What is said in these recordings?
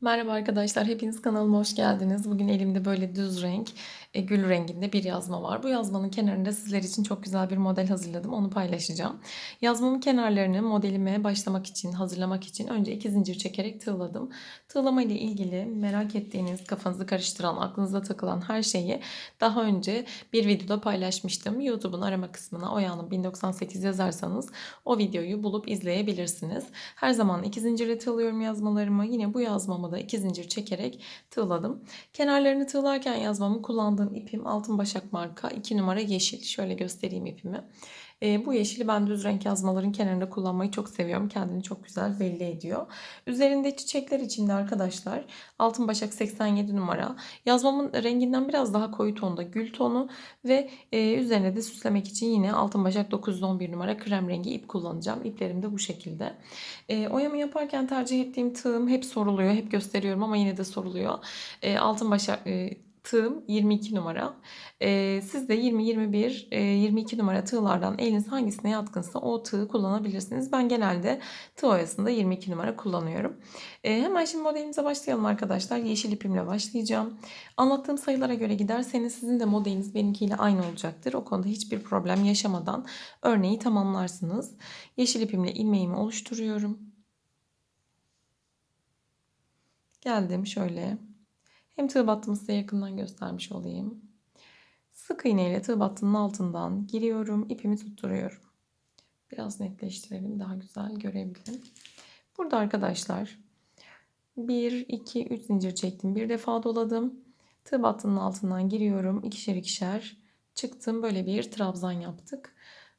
Merhaba arkadaşlar, hepiniz kanalıma hoş geldiniz. Bugün elimde böyle düz renk, e, gül renginde bir yazma var. Bu yazmanın kenarında sizler için çok güzel bir model hazırladım. Onu paylaşacağım. Yazmamın kenarlarını modelime başlamak için, hazırlamak için önce iki zincir çekerek tığladım. Tığlama ile ilgili merak ettiğiniz, kafanızı karıştıran, aklınıza takılan her şeyi daha önce bir videoda paylaşmıştım. YouTube'un arama kısmına Oya'nın 1098 yazarsanız o videoyu bulup izleyebilirsiniz. Her zaman iki zincirle tığlıyorum yazmalarımı. Yine bu yazmamı da iki zincir çekerek tığladım. Kenarlarını tığlarken yazmamı kullandığım ipim Altın Başak marka 2 numara yeşil. Şöyle göstereyim ipimi. E, bu yeşili ben düz renk yazmaların kenarında kullanmayı çok seviyorum. Kendini çok güzel belli ediyor. Üzerinde çiçekler içinde arkadaşlar Altın Başak 87 numara. Yazmamın renginden biraz daha koyu tonda gül tonu ve e, üzerine de süslemek için yine Altın Başak 911 numara krem rengi ip kullanacağım. İplerim de bu şekilde. E, oyamı yaparken tercih ettiğim tığım hep soruluyor. Hep gösteriyorum ama yine de soruluyor. E, Altın Başak e, tığım 22 numara. Ee, siz de 20, 21, e, 22 numara tığlardan eliniz hangisine yatkınsa o tığı kullanabilirsiniz. Ben genelde tığ oyasında 22 numara kullanıyorum. Ee, hemen şimdi modelimize başlayalım arkadaşlar. Yeşil ipimle başlayacağım. Anlattığım sayılara göre giderseniz sizin de modeliniz benimkiyle aynı olacaktır. O konuda hiçbir problem yaşamadan örneği tamamlarsınız. Yeşil ipimle ilmeğimi oluşturuyorum. Geldim şöyle. Hem tığ battımı size yakından göstermiş olayım. Sık iğne ile tığ battının altından giriyorum. ipimi tutturuyorum. Biraz netleştirelim daha güzel görebilirim. Burada arkadaşlar 1, 2, 3 zincir çektim. Bir defa doladım. Tığ battının altından giriyorum. ikişer ikişer çıktım. Böyle bir trabzan yaptık.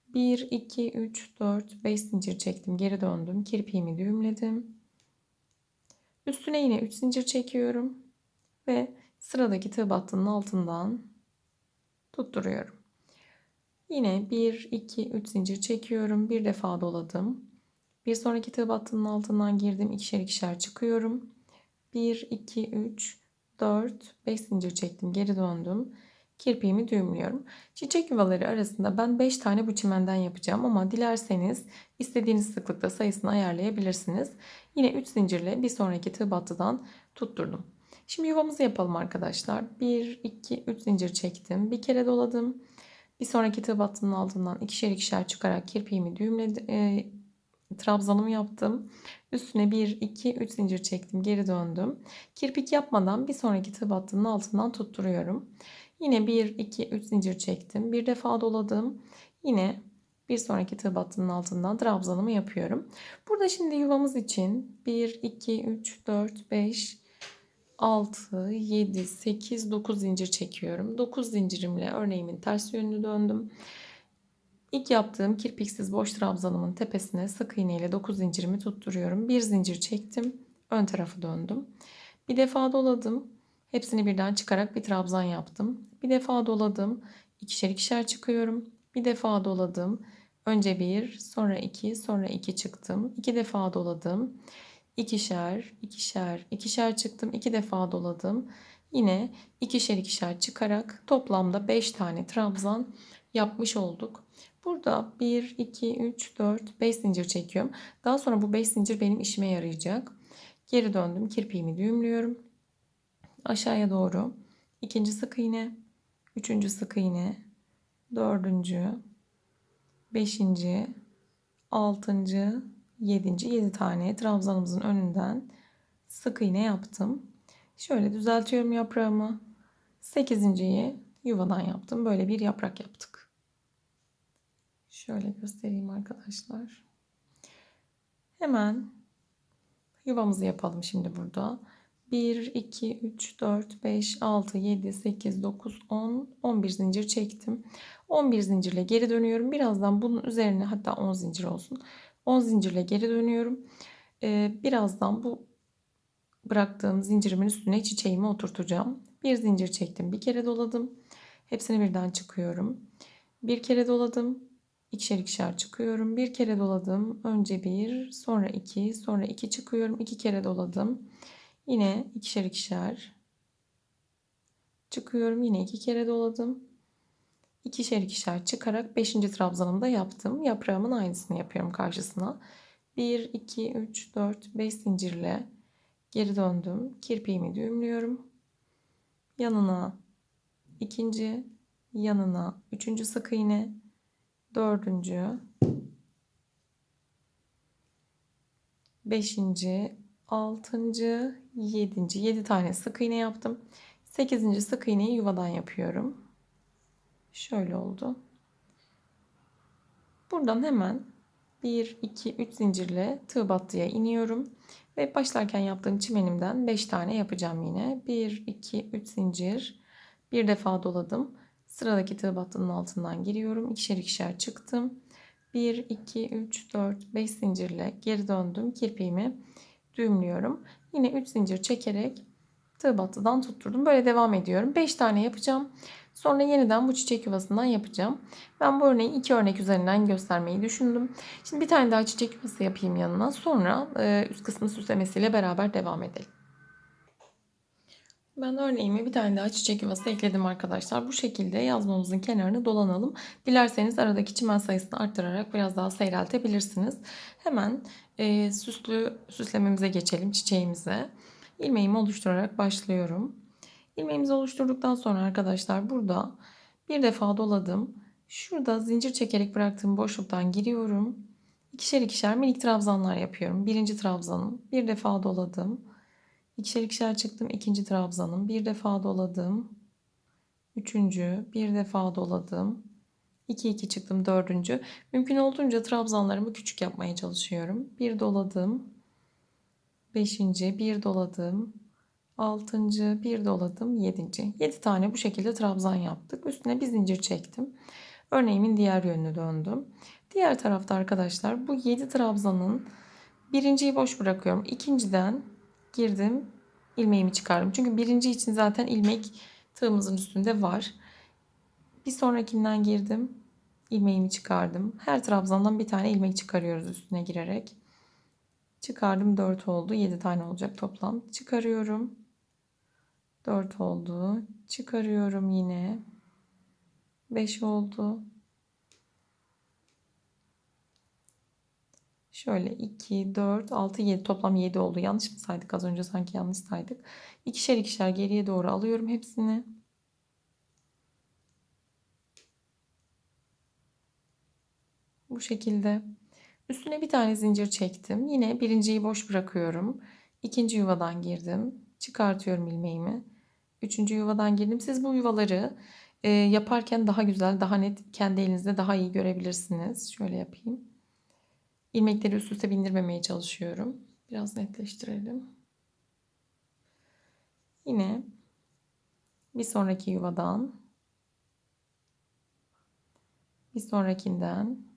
1, 2, 3, 4, 5 zincir çektim. Geri döndüm. Kirpiğimi düğümledim. Üstüne yine 3 zincir çekiyorum ve sıradaki tığ battının altından tutturuyorum. Yine 1, 2, 3 zincir çekiyorum. Bir defa doladım. Bir sonraki tığ battının altından girdim. ikişer ikişer çıkıyorum. 1, 2, 3, 4, 5 zincir çektim. Geri döndüm. Kirpiğimi düğümlüyorum. Çiçek yuvaları arasında ben 5 tane bu çimenden yapacağım ama dilerseniz istediğiniz sıklıkta sayısını ayarlayabilirsiniz. Yine 3 zincirle bir sonraki tığ battıdan tutturdum. Şimdi yuvamızı yapalım arkadaşlar. 1, 2, 3 zincir çektim. Bir kere doladım. Bir sonraki tığ battının altından ikişer ikişer çıkarak kirpiğimi düğümledim. E, trabzanımı yaptım. Üstüne 1, 2, 3 zincir çektim. Geri döndüm. Kirpik yapmadan bir sonraki tığ battının altından tutturuyorum. Yine 1, 2, 3 zincir çektim. Bir defa doladım. Yine bir sonraki tığ battının altından trabzanımı yapıyorum. Burada şimdi yuvamız için 1, 2, 3, 4, 5, 6, 7, 8, 9 zincir çekiyorum. 9 zincirimle örneğimin ters yönünü döndüm. İlk yaptığım kirpiksiz boş trabzanımın tepesine sık iğne ile 9 zincirimi tutturuyorum. Bir zincir çektim. Ön tarafı döndüm. Bir defa doladım. Hepsini birden çıkarak bir trabzan yaptım. Bir defa doladım. İkişer ikişer çıkıyorum. Bir defa doladım. Önce bir, sonra iki, sonra iki çıktım. İki defa doladım ikişer, ikişer, ikişer çıktım. iki defa doladım. Yine ikişer ikişer çıkarak toplamda 5 tane trabzan yapmış olduk. Burada 1, 2, 3, 4, 5 zincir çekiyorum. Daha sonra bu 5 zincir benim işime yarayacak. Geri döndüm. Kirpiğimi düğümlüyorum. Aşağıya doğru. ikinci sık iğne. Üçüncü sık iğne. Dördüncü. Beşinci. Altıncı. 7. 7 tane trabzanımızın önünden sık iğne yaptım. Şöyle düzeltiyorum yaprağımı. 8.yi yuvadan yaptım. Böyle bir yaprak yaptık. Şöyle göstereyim arkadaşlar. Hemen yuvamızı yapalım şimdi burada. 1, 2, 3, 4, 5, 6, 7, 8, 9, 10, 11 zincir çektim. 11 zincirle geri dönüyorum. Birazdan bunun üzerine hatta 10 zincir olsun. 10 zincirle geri dönüyorum. Ee, birazdan bu bıraktığım zincirimin üstüne çiçeğimi oturtacağım. Bir zincir çektim. Bir kere doladım. Hepsini birden çıkıyorum. Bir kere doladım. İkişer ikişer çıkıyorum. Bir kere doladım. Önce bir, sonra iki, sonra iki çıkıyorum. İki kere doladım. Yine ikişer ikişer çıkıyorum. Yine iki kere doladım ikişer ikişer çıkarak 5. trabzanımda yaptım. Yaprağımın aynısını yapıyorum karşısına. 1, 2, 3, 4, 5 zincirle Geri döndüm. Kirpiğimi düğümlüyorum. Yanına ikinci, yanına üçüncü sık iğne, dördüncü, beşinci, altıncı, yedinci. Yedi tane sık iğne yaptım. Sekizinci sık iğneyi yuvadan yapıyorum. Şöyle oldu. Buradan hemen 1, 2, 3 zincirle tığ battıya iniyorum. Ve başlarken yaptığım çimenimden 5 tane yapacağım yine. 1, 2, 3 zincir. Bir defa doladım. Sıradaki tığ battının altından giriyorum. İkişer ikişer çıktım. 1, 2, 3, 4, 5 zincirle geri döndüm. Kirpiğimi düğümlüyorum. Yine 3 zincir çekerek tığ battıdan tutturdum. Böyle devam ediyorum. 5 tane yapacağım. Sonra yeniden bu çiçek yuvasından yapacağım. Ben bu örneği iki örnek üzerinden göstermeyi düşündüm. Şimdi bir tane daha çiçek yuvası yapayım yanına. Sonra e, üst kısmı süslemesiyle beraber devam edelim. Ben örneğime bir tane daha çiçek yuvası ekledim arkadaşlar. Bu şekilde yazmamızın kenarını dolanalım. Dilerseniz aradaki çimen sayısını arttırarak biraz daha seyreltebilirsiniz. Hemen e, süslü süslememize geçelim çiçeğimize. İlmeğimi oluşturarak başlıyorum. İlmeğimizi oluşturduktan sonra arkadaşlar burada bir defa doladım. Şurada zincir çekerek bıraktığım boşluktan giriyorum. İkişer ikişer minik trabzanlar yapıyorum. Birinci trabzanım. Bir defa doladım. İkişer ikişer çıktım. ikinci trabzanım. Bir defa doladım. Üçüncü. Bir defa doladım. 2 2 çıktım dördüncü. Mümkün olduğunca trabzanlarımı küçük yapmaya çalışıyorum. Bir doladım. Beşinci. Bir doladım. Altıncı. Bir doladım. Yedinci. Yedi tane bu şekilde trabzan yaptık. Üstüne bir zincir çektim. Örneğimin diğer yönünü döndüm. Diğer tarafta arkadaşlar bu 7 trabzanın birinciyi boş bırakıyorum. İkinciden girdim ilmeğimi çıkardım. Çünkü birinci için zaten ilmek tığımızın üstünde var. Bir sonrakinden girdim. ilmeğimi çıkardım. Her trabzandan bir tane ilmek çıkarıyoruz üstüne girerek. Çıkardım 4 oldu. 7 tane olacak toplam. Çıkarıyorum. 4 oldu. Çıkarıyorum yine. 5 oldu. Şöyle 2, 4, 6, 7 toplam 7 oldu. Yanlış mı saydık? Az önce sanki yanlış saydık. İkişer ikişer geriye doğru alıyorum hepsini. Bu şekilde. Üstüne bir tane zincir çektim. Yine birinciyi boş bırakıyorum. İkinci yuvadan girdim. Çıkartıyorum ilmeğimi. Üçüncü yuvadan girdim. Siz bu yuvaları e, yaparken daha güzel, daha net, kendi elinizde daha iyi görebilirsiniz. Şöyle yapayım. İlmekleri üst üste bindirmemeye çalışıyorum. Biraz netleştirelim. Yine bir sonraki yuvadan bir sonrakinden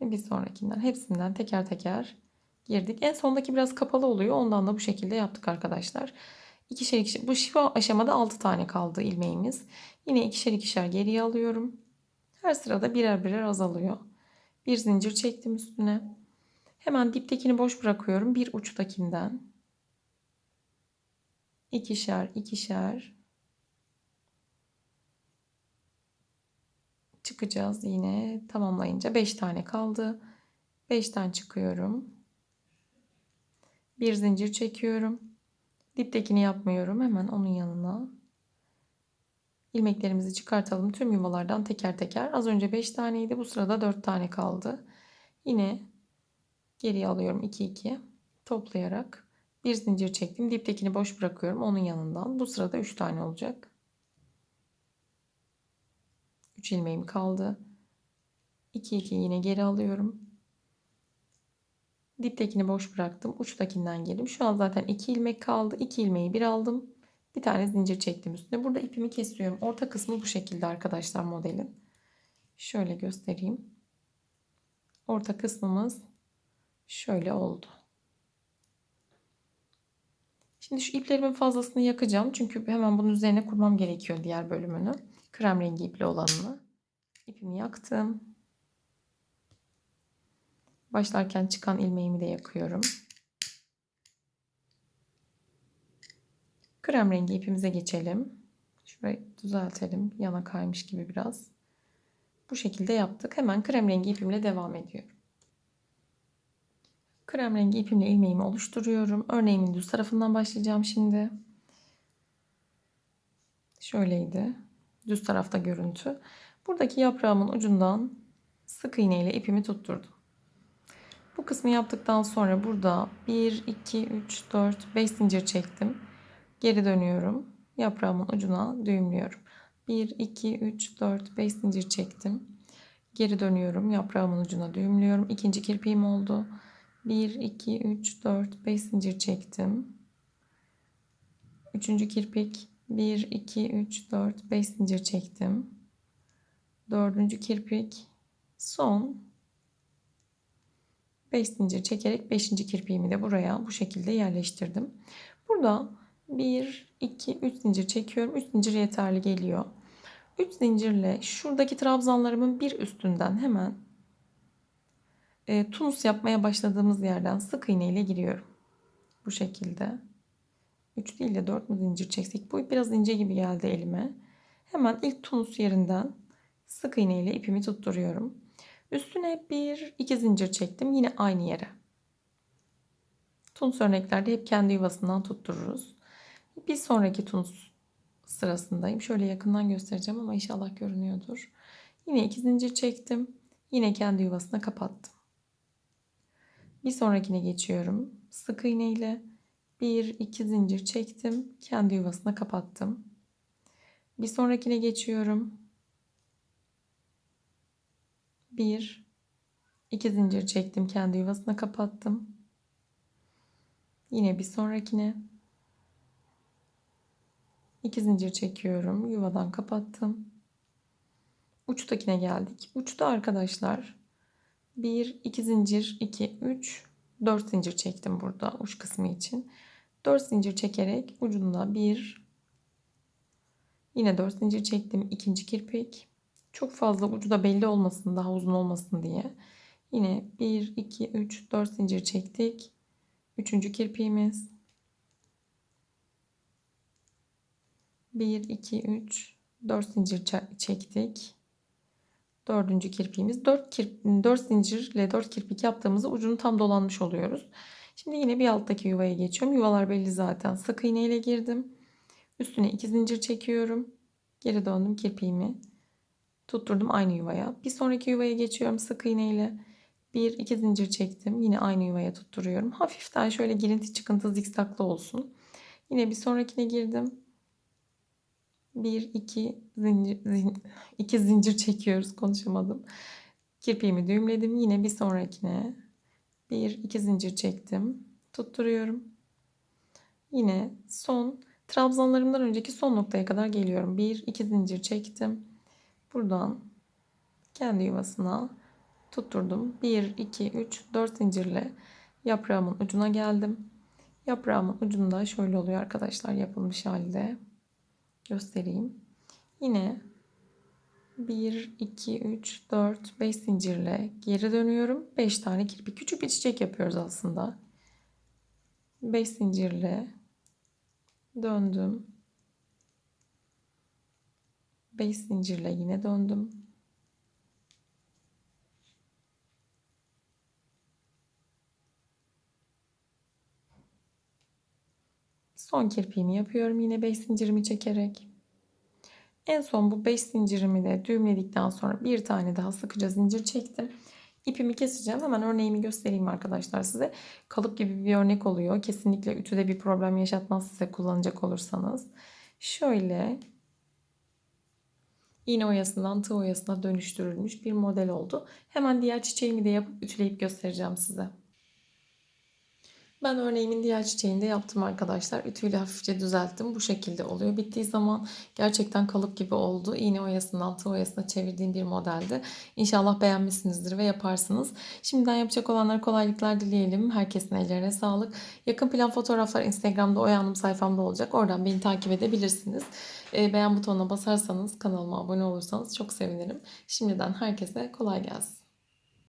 ve bir sonrakinden hepsinden teker teker girdik. En sondaki biraz kapalı oluyor. Ondan da bu şekilde yaptık arkadaşlar. İkişer ikişer. Bu şifa aşamada 6 tane kaldı ilmeğimiz. Yine ikişer ikişer geriye alıyorum. Her sırada birer birer azalıyor. Bir zincir çektim üstüne. Hemen diptekini boş bırakıyorum. Bir uçtakinden. ikişer ikişer çıkacağız yine tamamlayınca 5 tane kaldı. 5'ten çıkıyorum. Bir zincir çekiyorum. Diptekini yapmıyorum. Hemen onun yanına ilmeklerimizi çıkartalım. Tüm yuvalardan teker teker. Az önce 5 taneydi. Bu sırada 4 tane kaldı. Yine geriye alıyorum 2 2 toplayarak bir zincir çektim. Diptekini boş bırakıyorum onun yanından. Bu sırada 3 tane olacak. 3 ilmeğim kaldı. 2 2 yine geri alıyorum. Diptekini boş bıraktım. Uçtakinden geldim. Şu an zaten 2 ilmek kaldı. 2 ilmeği bir aldım. Bir tane zincir çektim üstüne. Burada ipimi kesiyorum. Orta kısmı bu şekilde arkadaşlar modelin. Şöyle göstereyim. Orta kısmımız şöyle oldu. Şimdi şu iplerimin fazlasını yakacağım. Çünkü hemen bunun üzerine kurmam gerekiyor diğer bölümünü. Krem rengi ipli olanını. İpimi yaktım. Başlarken çıkan ilmeğimi de yakıyorum. Krem rengi ipimize geçelim. Şurayı düzeltelim. Yana kaymış gibi biraz. Bu şekilde yaptık. Hemen krem rengi ipimle devam ediyorum. Krem rengi ipimle ilmeğimi oluşturuyorum. Örneğimin düz tarafından başlayacağım şimdi. Şöyleydi. Düz tarafta görüntü. Buradaki yaprağımın ucundan sık iğne ile ipimi tutturdum. Bu kısmı yaptıktan sonra burada 1, 2, 3, 4, 5 zincir çektim. Geri dönüyorum. Yaprağımın ucuna düğümlüyorum. 1, 2, 3, 4, 5 zincir çektim. Geri dönüyorum. Yaprağımın ucuna düğümlüyorum. İkinci kirpiğim oldu. 1, 2, 3, 4, 5 zincir çektim. Üçüncü kirpik. 1, 2, 3, 4, 5 zincir çektim. Dördüncü kirpik. Son 5 zincir çekerek 5. kirpiğimi de buraya bu şekilde yerleştirdim. Burada 1, 2, 3 zincir çekiyorum. 3 zincir yeterli geliyor. 3 zincirle şuradaki trabzanlarımın bir üstünden hemen e, tunus yapmaya başladığımız yerden sık iğne ile giriyorum. Bu şekilde. 3 değil de 4 mü zincir çeksek? Bu biraz ince gibi geldi elime. Hemen ilk tunus yerinden sık iğne ile ipimi tutturuyorum. Üstüne bir iki zincir çektim. Yine aynı yere. Tunus örneklerde hep kendi yuvasından tuttururuz. Bir sonraki tunus sırasındayım. Şöyle yakından göstereceğim ama inşallah görünüyordur. Yine iki zincir çektim. Yine kendi yuvasına kapattım. Bir sonrakine geçiyorum. Sık iğne ile bir iki zincir çektim. Kendi yuvasına kapattım. Bir sonrakine geçiyorum. Bir, iki zincir çektim. Kendi yuvasına kapattım. Yine bir sonrakine. iki zincir çekiyorum. Yuvadan kapattım. Uçtakine geldik. Uçta arkadaşlar 1, 2 zincir, 2, 3, 4 zincir çektim burada uç kısmı için. 4 zincir çekerek ucunda 1, yine 4 zincir çektim. ikinci kirpik. Çok fazla ucu da belli olmasın, daha uzun olmasın diye. Yine 1, 2, 3, 4 zincir çektik. Üçüncü kirpiğimiz. 1, 2, 3, 4 zincir çektik. Dördüncü kirpiğimiz. 4, kirp, 4 zincirle 4 kirpik yaptığımızda ucunu tam dolanmış oluyoruz. Şimdi yine bir alttaki yuvaya geçiyorum. Yuvalar belli zaten. Sık iğne ile girdim. Üstüne 2 zincir çekiyorum. Geri döndüm kirpiğimi. Tutturdum aynı yuvaya. Bir sonraki yuvaya geçiyorum sık iğne ile. 1 2 zincir çektim. Yine aynı yuvaya tutturuyorum. Hafiften şöyle girinti çıkıntı zikzaklı olsun. Yine bir sonrakine girdim. 1 2 zincir, zin, 2 zincir çekiyoruz konuşamadım. Kirpiğimi düğümledim. Yine bir sonrakine 1 2 zincir çektim. Tutturuyorum. Yine son trabzanlarımdan önceki son noktaya kadar geliyorum. 1 2 zincir çektim. Buradan kendi yuvasına tutturdum. 1 2 3 4 zincirle yaprağımın ucuna geldim. Yaprağımın ucunda şöyle oluyor arkadaşlar yapılmış halde göstereyim. Yine 1, 2, 3, 4, 5 zincirle geri dönüyorum. 5 tane kirpik. Küçük bir çiçek yapıyoruz aslında. 5 zincirle döndüm. 5 zincirle yine döndüm. Son kirpiğimi yapıyorum yine 5 zincirimi çekerek. En son bu 5 zincirimi de düğümledikten sonra bir tane daha sıkıca zincir çektim. İpimi keseceğim. Hemen örneğimi göstereyim arkadaşlar size. Kalıp gibi bir örnek oluyor. Kesinlikle ütüde bir problem yaşatmaz size kullanacak olursanız. Şöyle iğne oyasından tığ oyasına dönüştürülmüş bir model oldu. Hemen diğer çiçeğimi de yapıp ütüleyip göstereceğim size. Ben örneğimin diğer çiçeğini de yaptım arkadaşlar. Ütüyle hafifçe düzelttim. Bu şekilde oluyor. Bittiği zaman gerçekten kalıp gibi oldu. İğne oyasından tığ oyasına çevirdiğim bir modeldi. İnşallah beğenmişsinizdir ve yaparsınız. Şimdiden yapacak olanlara kolaylıklar dileyelim. Herkesin ellerine sağlık. Yakın plan fotoğraflar Instagram'da Oya sayfamda olacak. Oradan beni takip edebilirsiniz. Beğen butonuna basarsanız kanalıma abone olursanız çok sevinirim. Şimdiden herkese kolay gelsin.